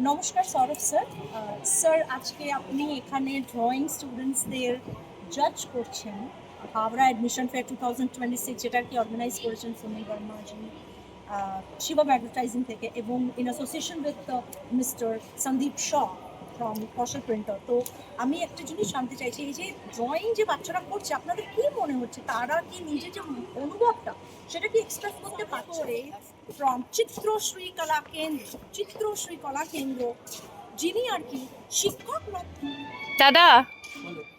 নমস্কার Sourav sir sir আজকে আপনি এখানে ড্রয়িং স্টুডেন্টসদের জাজ করছেন। Howrah admission fair two thousand twenty six যেটা কি অর্গানাইজ করেছেন সুনীল বর্মাজি শিবম অ্যাডভার্টাইজিং থেকে, এবং in association with mister Sandeep Shaw from Kaushal printer তো আমি একটা জিনিস জানতে চাইছি, এই যে ড্রয়িং যে বাচ্চারা করছে, আপনাদের কি মনে হচ্ছে? তারা কি নিজের যে অনুভবটা, সেটা কি এক্সপ্রেস করতে পারছে? ফ্রম চিত্রশ্রী কলা কেন্দ্র চিত্রশ্রী কলা কেন্দ্র যিনি আর কি শিক্ষক দাদা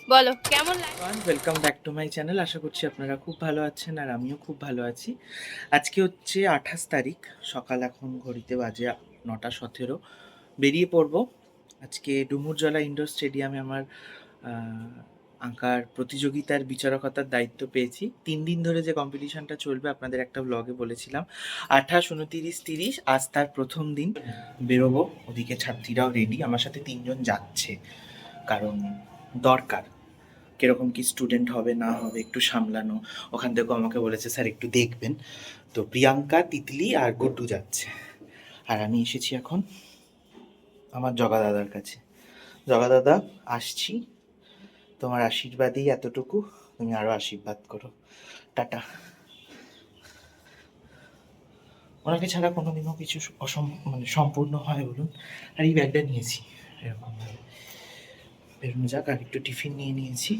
বলো। কেমন লাগে? Welcome back to my channel আশা করছি আপনারা খুব ভালো আছেন আর আমিও খুব ভালো আছি। আজকে হচ্ছে আঠাশ তারিখ সকাল এখন ঘড়িতে বাজে নটা সতেরো। বেরিয়ে পড়ব। আজকে ডুমুরজলা ইনডোর স্টেডিয়ামে আমার আহ, আঁকার প্রতিযোগিতার বিচারকতার দায়িত্ব পেয়েছি। তিন দিন ধরে যে কম্পিটিশনটা চলবে আপনাদের একটা ব্লগে বলেছিলাম। আঠাশ, উনতিরিশ, তিরিশ, আজ তার প্রথম দিন। বেরোবো, ওদিকে ছাত্রীরাও রেডি আমার সাথে তিনজন যাচ্ছে। কারণ দরকার। কীরকম কি স্টুডেন্ট হবে, না হবে, একটু সামলানো। ওখান থেকেও আমাকে বলেছে, স্যার, একটু দেখবেন। তো প্রিয়াঙ্কা, তিতলি আর গুড্ডু যাচ্ছে। আর আমি এসেছি এখন আমার জগা দাদার কাছে। জগা দাদা আসছি। তোমার আশীর্বাদই এতটুকু, তুমি আরও আশীর্বাদ করো। টাটা। ওনাকে ছাড়া কোনোদিনও কিছু অসম মানে সম্পূর্ণ হয় বলুন, আর এই ব্যাগটা নিয়েছি এরকমভাবে বেরোনো যাক, আর একটু টিফিন নিয়ে নিয়েছি।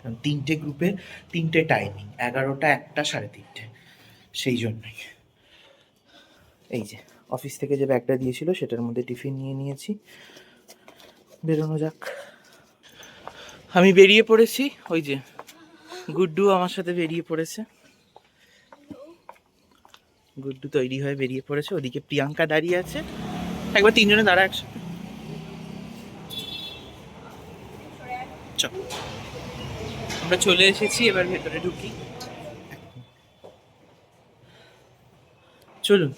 কারণ তিনটে গ্রুপে তিনটে টাইমিং এগারোটা, একটা, সাড়ে তিনটে, সেই জন্যই। এই যে অফিস থেকে যে ব্যাগটা দিয়েছিল, সেটার মধ্যে টিফিন নিয়ে নিয়েছি। বেরোনো যাক। আমি বেরিয়ে পড়েছি, ওই যে গুড্ডু আমার সাথে বেরিয়ে পড়েছে। গুড্ডু তৈরি হয়ে বেরিয়ে পড়েছে, ওদিকে প্রিয়াঙ্কা দাঁড়িয়ে আছে। একবার তিনজনে দাঁড়া একসাথে। আমরা চলে এসেছি, এবার ভেতরে ঢুকি। চলুন,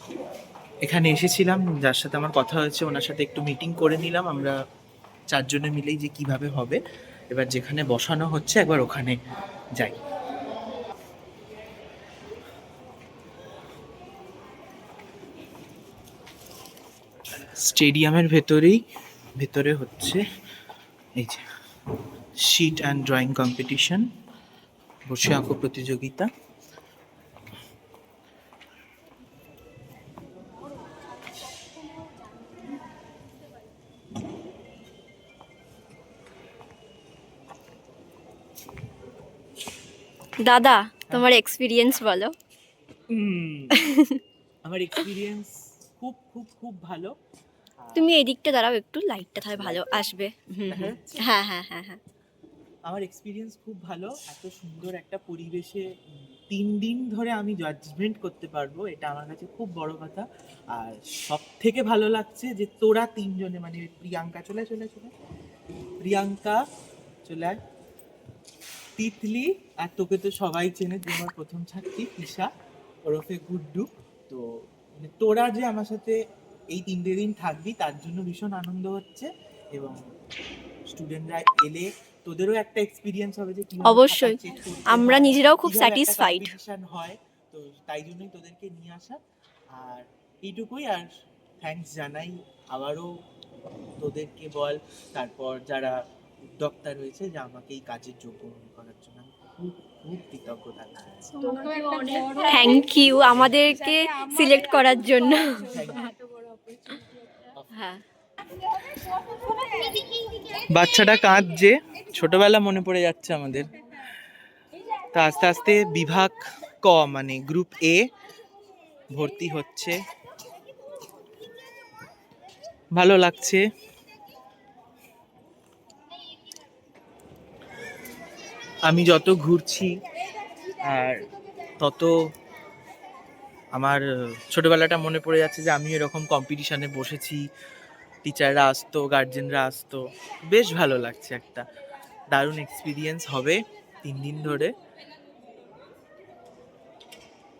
এখানে এসেছিলাম, যার সাথে আমার কথা হয়েছে, ওনার সাথে একটু মিটিং করে নিলাম। আমরা চারজনে মিলেই যে কীভাবে হবে। এবার যেখানে বসানো হচ্ছে একবার ওখানে যাই। স্টেডিয়ামের ভেতরেই, ভেতরে হচ্ছে এই যে শিট অ্যান্ড ড্রয়িং কম্পিটিশন বসে আঁকো প্রতিযোগিতা। দাদা তোমার এক্সপিরিয়েন্স বলো। আমার এক্সপিরিয়েন্স খুব খুব খুব ভালো। তুমি এদিকটা দাঁড়াও একটু লাইটটা তাহলে ভালো আসবে। হুম। হ্যাঁ। হ্যাঁ হ্যাঁ হ্যাঁ আমার এক্সপিরিয়েন্স খুব ভালো। এত সুন্দর একটা পরিবেশে তিন দিন ধরে আমি জাজমেন্ট করতে পারব এটা আমার কাছে খুব বড় কথা। আর সব থেকে ভালো লাগছে যে তোরা তিনজনে মানে প্রিয়াঙ্কা চলে চলে চলে প্রিয়াঙ্কা চলে আয়। তিতলি আর তোকে তো সবাই চেনে তুই আমার প্রথম ছাত্রী ঈশা ওরফে গুড্ডু। তো মানে তোরা যে আমার সাথে এই তিনটে দিন থাকবি তার জন্য ভীষণ আনন্দ হচ্ছে এবং স্টুডেন্টরা এলে তোদেরও একটা এক্সপিরিয়েন্স হবে যে অবশ্যই। আমরা নিজেরাও খুব স্যাটিসফাইড হয় তো তাই জন্যই তোদেরকে নিয়ে আসা। আর এইটুকুই আর থ্যাঙ্কস জানাই। আবারও তোদেরকে বল তারপর যারা উদ্যোক্তা রয়েছে যে আমাকে এই কাজের যোগ্য মনে করার জন্য আমি খুব খুব কৃতজ্ঞ থাকি থ্যাংক ইউ আমাদেরকে সিলেক্ট করার জন্য। হ্যাঁ বাচ্চাটা কাঁদছে। ছোটবেলা মনে পড়ে যাচ্ছে আমাদের। তা আস্তে আস্তে বিভাগ ক মানে গ্রুপ এ ভর্তি হচ্ছে। ভালো লাগছে। আমি যত ঘুরছি আর তত আমার ছোটবেলাটা মনে পড়ে যাচ্ছে যে আমি এরকম কম্পিটিশনে বসেছি। টিচাররা আসতো গার্জেনরা আসতো। বেশ ভালো লাগছে একটা দারুণ এক্সপিরিয়েন্স হবে তিন দিন ধরে।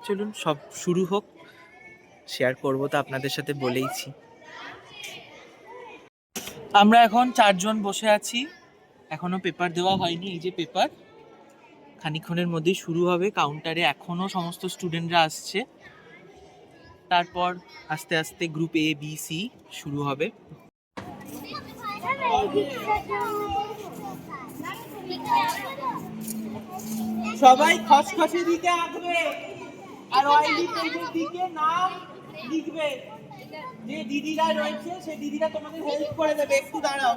চলুন, সব শুরু হোক। শেয়ার করব তো আপনাদের সাথে বলেইছি। আমরা এখন চারজন বসে আছি। এখনও পেপার দেওয়া হয়নি, এই যে পেপার খানিকক্ষণের মধ্যেই শুরু হবে। কাউন্টারে এখনও সমস্ত স্টুডেন্টরা আসছে। তারপর আস্তে আস্তে গ্রুপ এ বি সি শুরু হবে। সবাই খসখসে দিকে আঁকবে। আর অয়েলি পেজের দিকে নাম লিখবে। যে দিদিরা রয়েছে সেই দিদিরা তোমাদের হেল্প করে দেবে। একটু দাঁড়াও।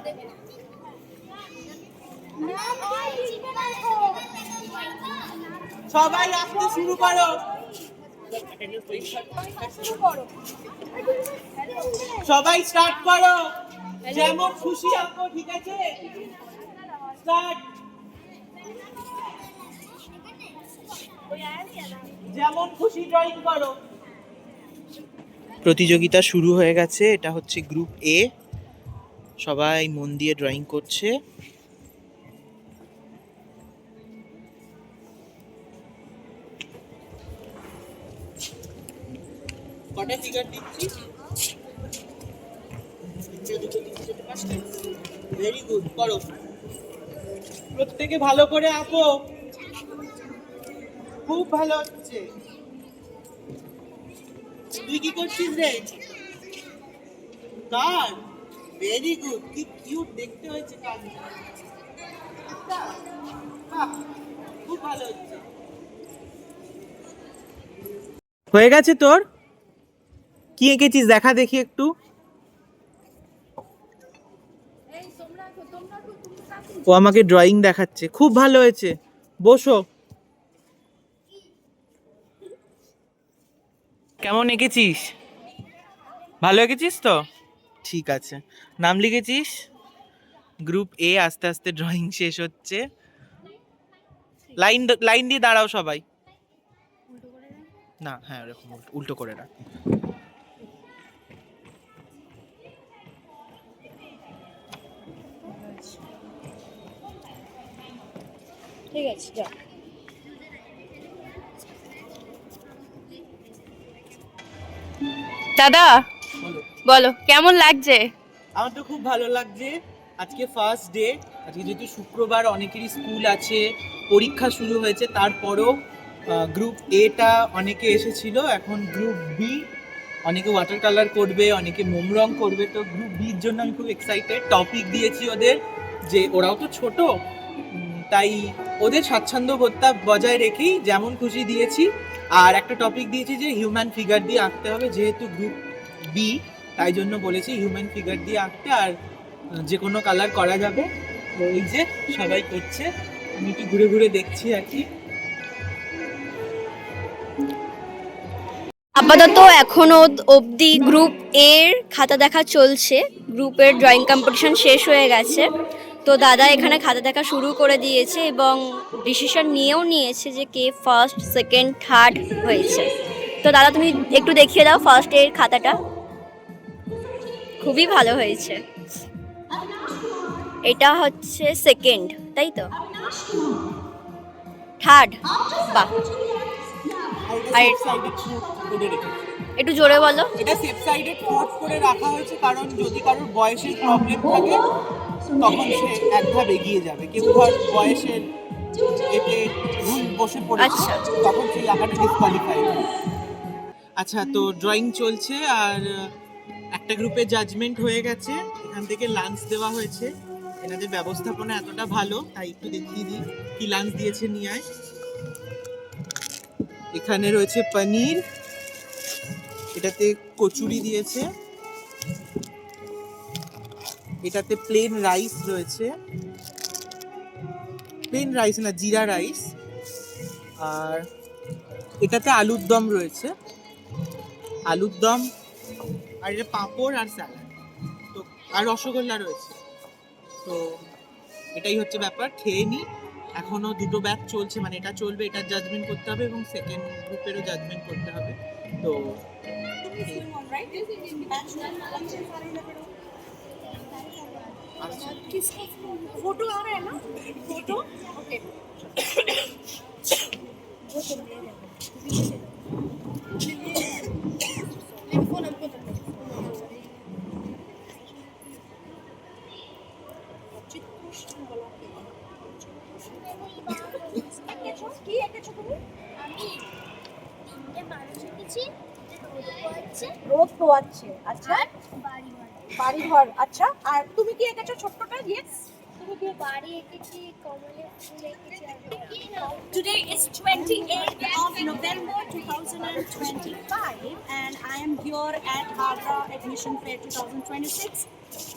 সবাই আঁকতে শুরু করো। সবাই স্টার্ট করো। যেমন খুশি আঁকো ঠিক আছে? যেমন খুশি ড্রয়িং করো। প্রতিযোগিতা শুরু হয়ে গেছে। এটা হচ্ছে গ্রুপ এ সবাই মন দিয়ে ড্রয়িং করছে। কটা ফিগার দিচ্ছি ভেরি গুড করো। প্রত্যেকে ভালো করে আঁকো। খুব ভালো হচ্ছে। তুই কি করছিস রে? কার? ভেরি গুড কি কিউট দেখতে হয়েছে কাজটা খুব ভালো হচ্ছে। হয়ে গেছে তোর? কি এঁকেছিস? দেখা দেখি একটু। ও আমাকে ড্রয়িং দেখাচ্ছে। খুব ভালো হয়েছে। বসো। কেমন এঁকেছিস? ভালো এঁকেছিস তো? ঠিক আছে। নাম লিখেছিস? গ্রুপ এ আস্তে আস্তে ড্রয়িং শেষ হচ্ছে। লাইন লাইন দিয়ে দাঁড়াও সবাই। না হ্যাঁ ওরকম উল্টো- উল্টো করে রাখ। ঠিক আছে, যাও। দাদা, বলো, কেমন লাগছে? আমার তো খুব ভালো লাগছে। আজকে ফার্স্ট ডে আজকে যেহেতু শুক্রবার, অনেকেরই স্কুল আছে, পরীক্ষা শুরু হয়েছে, তারপরও গ্রুপ এটা অনেকে এসেছিল, এখন গ্রুপ বি অনেকে ওয়াটার কালার করবে, অনেকে মোম রং করবে, তো গ্রুপ বির জন্য আমি খুব এক্সাইটেড টপিক দিয়েছি ওদের, যে ওরাও তো ছোট তাই ওদের স্বাচ্ছন্দ্য বোধটা বজায় রেখেই যেমন খুশি দিয়েছি। আর একটা টপিক দিয়েছি যে হিউম্যান ফিগার দিয়ে আঁকতে হবে, যেহেতু গ্রুপ বি তাই জন্য বলেছি হিউম্যান ফিগার দিয়ে আঁকতে, আর যে কোনো কালার করা যাবে। ওই যে সবাই করছে, আমি একটু ঘুরে ঘুরে দেখছি আর কি। আপাতত এখনও অবধি গ্রুপ এর খাতা দেখা চলছে। গ্রুপের ড্রয়িং কম্পিটিশন শেষ হয়ে গেছে। তো দাদা এখানে খাতা দেখা শুরু করে দিয়েছে এবং ডিসিশন নিয়েও নিয়েছে যে কে ফার্স্ট সেকেন্ড থার্ড হয়েছে। তো দাদা তুমি একটু দেখিয়ে দাও ফার্স্ট এর খাতাটা। খুবই ভালো হয়েছে। এটা হচ্ছে সেকেন্ড তাই তো? থার্ড বাহ। আর একটু জোরে বলো। এটা সেফ সাইডে ফোর্থ করে রাখা হয়েছে কারণ যদি কারোর বয়সের প্রবলেম থাকে তখন সে এক ধাপ এগিয়ে যাবে। কেউ ধর বয়সের এতে ভুল বসে পড়েছে আচ্ছা। তখন সেই আঁকাটা ডিসকোয়ালিফাই আচ্ছা তো ড্রয়িং চলছে আর একটা গ্রুপে জাজমেন্ট হয়ে গেছে। এখান থেকে লাঞ্চ দেওয়া হয়েছে। এনাদের ব্যবস্থাপনা এতটা ভালো তাই একটু দেখিয়ে দিই কি লাঞ্চ দিয়েছে নিয়ে আয় এখানে রয়েছে পনির এটাতে কচুরি দিয়েছে। এটাতে প্লেন রাইস রয়েছে। প্লেন রাইস না, জিরা রাইস আর এটাতে আলুর দম রয়েছে। আলুর দম, আর এটা পাঁপড় আর স্যালাড। তো, আর রসগোল্লা রয়েছে। তো, এটাই হচ্ছে ব্যাপার, খেয়ে নিই এখনও দুটো ব্যাচ চলছে মানে এটা চলবে এটার জাজমেন্ট করতে হবে এবং সেকেন্ড গ্রুপেরও জাজমেন্ট করতে হবে। তো फोटो आ रहा है ना फोटो ओके কি এঁকেছো তুমি আমি তিনটে মানুষ এঁকেছি রোদ পোয়াচ্ছে আচ্ছা বাড়ি বাড়ি ঘর আচ্ছা আর তুমি কি এঁকেছো ছোট্টটা ইয়েস তুমি কি বাড়ি এঁকেছি কমলের ফুল এঁকেছি আর Today is 28th of November 2025 and I am here at Havra Admission Fair 2026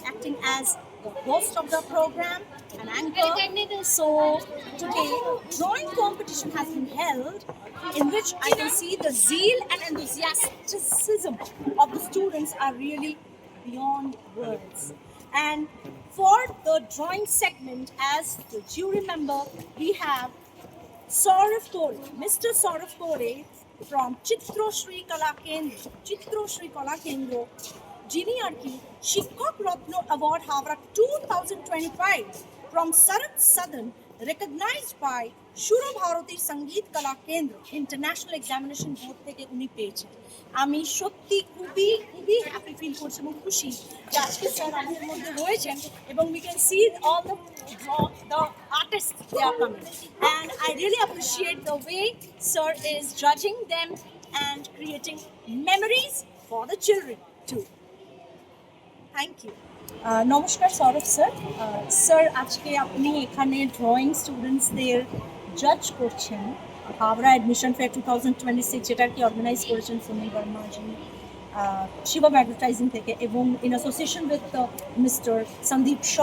acting as the host of the program and anchor. So today drawing competition has been held in which I can see the zeal and enthusiasm of the students are really beyond words. And for the drawing segment as the jury member we have Saurav Kore, Mr. Saurav Kore from Chitro Shri Kala Kendra, Chitro Shri Kala Kendra, যিনি আর কি Shikshak Ratna award Howrah two thousand twenty five from Sarat Sadan recognized by সুর ভারতী সংগীত কলা কেন্দ্র international examination board থেকে উনি পেয়েছেন। আমি সত্যি খুবই খুবই হ্যাপি ফিল করছি এবং খুশি যে আজকে স্যার আমাদের মধ্যে রয়েছেন এবং we can see all the the artist they are coming and I really appreciate the way sir is জাজিং them and creating memories for the children too thank you নমস্কার সৌরভ স্যার স্যার আজকে আপনি এখানে drawing স্টুডেন্টসদের জাজ করছেন। Howrah admission fair two thousand twenty six যেটা কি organise করেছেন সুনীল বর্মাজি শিবম অ্যাডভার্টাইজিং থেকে, এবং in association with mister Sandeep Shaw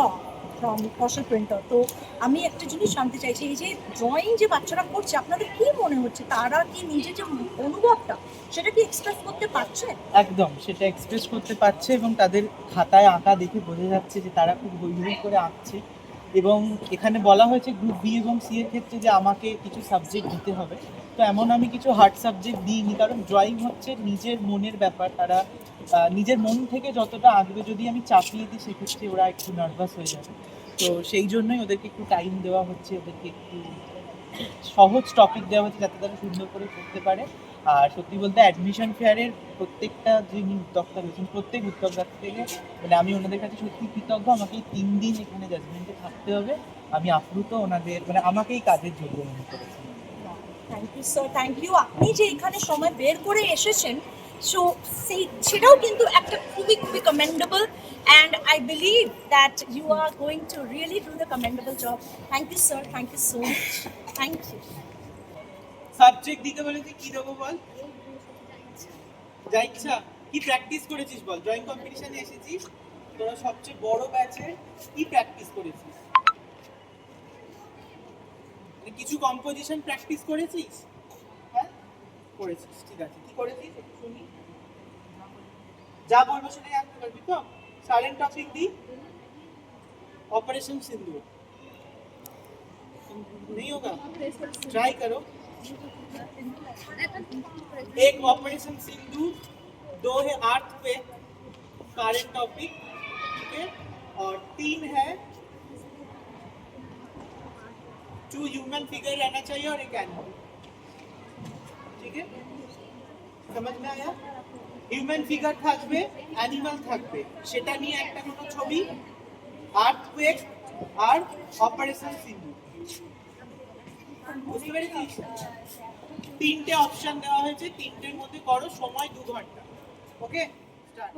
from Kaushal printer তো আমি একটা জিনিস জানতে চাইছি, এই যে ড্রয়িং যে বাচ্চারা করছে, আপনাদের কি মনে হচ্ছে? তারা কি নিজের যে অনুভবটা, সেটা কি এক্সপ্রেস করতে পারছে? একদম, সেটা এক্সপ্রেস করতে পারছে এবং তাদের খাতায় আঁকা দেখে বোঝা যাচ্ছে যে তারা খুব হৈ করে আঁকছে। এবং এখানে বলা হয়েছে গ্রুপ বি এবং সি এর ক্ষেত্রে যে আমাকে কিছু সাবজেক্ট দিতে হবে। তো এমন আমি কিছু হার্ড সাবজেক্ট দিইনি, কারণ ড্রয়িং হচ্ছে নিজের মনের ব্যাপার। তারা নিজের মন থেকে যতটা আঁকবে, যদি আমি চাপিয়ে দিই, সেক্ষেত্রে ওরা একটু নার্ভাস হয়ে যাবে। তো সেই জন্যই ওদেরকে একটু টাইম দেওয়া হচ্ছে, ওদেরকে একটু সহজ টপিক দেওয়া হচ্ছে, যাতে তারা সুন্দর করে করতে পারে। আর সত্যি বলতে অ্যাডমিশন ফেয়ারের প্রত্যেকটা যিনি উদ্যোক্তা রয়েছেন, প্রত্যেক উদ্যোক্তা থেকে মানে আমি ওনাদের কাছে সত্যি কৃতজ্ঞ। আমাকে তিন দিন এখানে জাজমেন্টে থাকতে হবে। আমি আপ্লুত ওনাদের মানে আমাকেই কাজের যোগ্য মনে করেছেন thank you sir thank you আপনি যে এখানে সময় বের করে এসেছেন সো সেই, সেটাও কিন্তু একটা খুবই খুবই commendable and I believe that you are going to really do the commendable job thank you sir thank you so much thank you subject দিতে বলেছে কি দেবো বল যা ইচ্ছা কি প্র্যাকটিস করেছিস বল ড্রয়িং কম্পিটিশনে এসেছিস তোরা সবচেয়ে বড় ব্যাচে কি প্র্যাকটিস করেছিস মানে কিছু কম্পোজিশন প্র্যাকটিস করেছিস হ্যাঁ করেছিস ঠিক আছে কি করেছিস একটু শুনি যা বলবো সেটাই আনতে পারবি তো সাইলেন্ট টপিক দি ऑपरेशन सिंदूर नहीं होगा ट्राई करो एक ऑपरेशन सिंधु दो है आर्थ पे करेंट टॉपिक ठीक है और तीन है टू ह्यूमन फिगर रहना चाहिए और एक एनिमल ठीक है समझ में आया হিউম্যান ফিগার থাকবে অ্যানিমাল থাকবে সেটা নিয়ে একটা কোনো ছবি আর্থকুয়েক আর অপারেশন সিন্ধু বুঝতে পেরেছিস তিনটে অপশন দেওয়া হয়েছে তিনটের মধ্যে করো সময় দু ঘণ্টা। ওকে?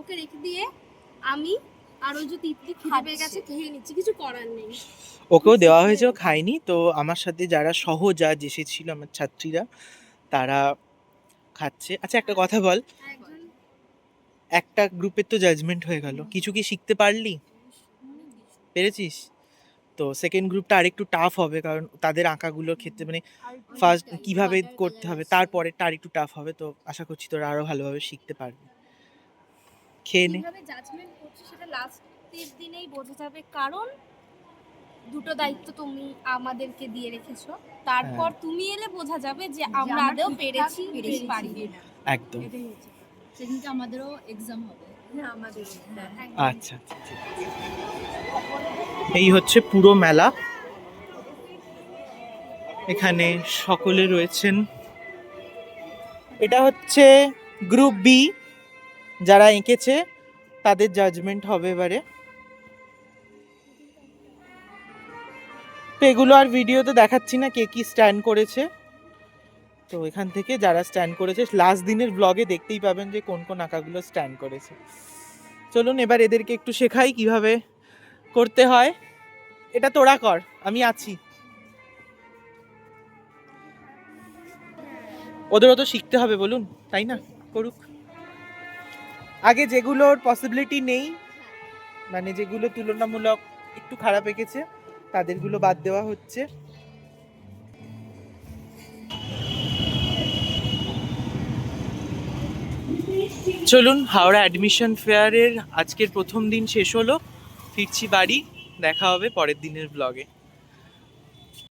ওকে রেখে দিয়ে আমি আর ওই যে তিতলি খিদে পেয়ে গেছে খেয়ে নিচ্ছি কিছু করার নেই। ওকেও দেওয়া হয়েছে ও খায়নি তো আমার সাথে যারা সহজাজ এসেছিল আমার ছাত্রীরা তারা খাচ্ছে। আচ্ছা একটা কথা বল। একটা গ্রুপের তো জাজমেন্ট হয়ে গেল। কিছু কি শিখতে পারলি? পেরেছিস? তো সেকেন্ড গ্রুপটা আরেকটু টাফ হবে কারণ তাদের আঁকাগুলোর ক্ষেত্রে মানে ফার্স্ট কীভাবে করতে হবে তারপরেরটা আরেকটু টাফ হবে তো আশা করছি তোরা আরও ভালোভাবে শিখতে পারবি। খেয়ে নে। সেটা লাস্টের দিনেই বোঝা যাবে কারণ দুটো দায়িত্ব তুমি আমাদেরকে দিয়ে রেখেছো। তারপর হ্যাঁ। তুমি এলে বোঝা যাবে যে আমরা আদেও পেরেছি পেরেছি। পারি একদম। সেদিনকে আমাদেরও এক্সাম হবে। আচ্ছা আচ্ছা, এই হচ্ছে পুরো মেলা। এখানে সকলে রয়েছেন। এটা হচ্ছে গ্রুপ বি। যারা এঁকেছে তাদের জাজমেন্ট হবে এবারে। তো এগুলো আর ভিডিওতে দেখাচ্ছি না কে কি স্ট্যান্ড করেছে। তো এখান থেকে যারা স্ট্যান্ড করেছে, লাস্ট দিনের ব্লগে দেখতেই পাবেন যে কোন কোন আঁকাগুলো স্ট্যান্ড করেছে। চলুন এবার এদেরকে একটু শেখাই কীভাবে করতে হয়। এটা তোরা কর, আমি আছি। ওদেরও তো শিখতে হবে বলুন, তাই না? করুক। আগে যেগুলোর পসিবিলিটি নেই মানে যেগুলো তুলনামূলক একটু খারাপ এঁকেছে, তাদেরগুলো বাদ দেওয়া হচ্ছে। চলুন হাওড়া অ্যাডমিশন ফেয়ারের আজকের প্রথম দিন শেষ হলো, ফিরছি বাড়ি, দেখা হবে পরের দিনের ব্লগে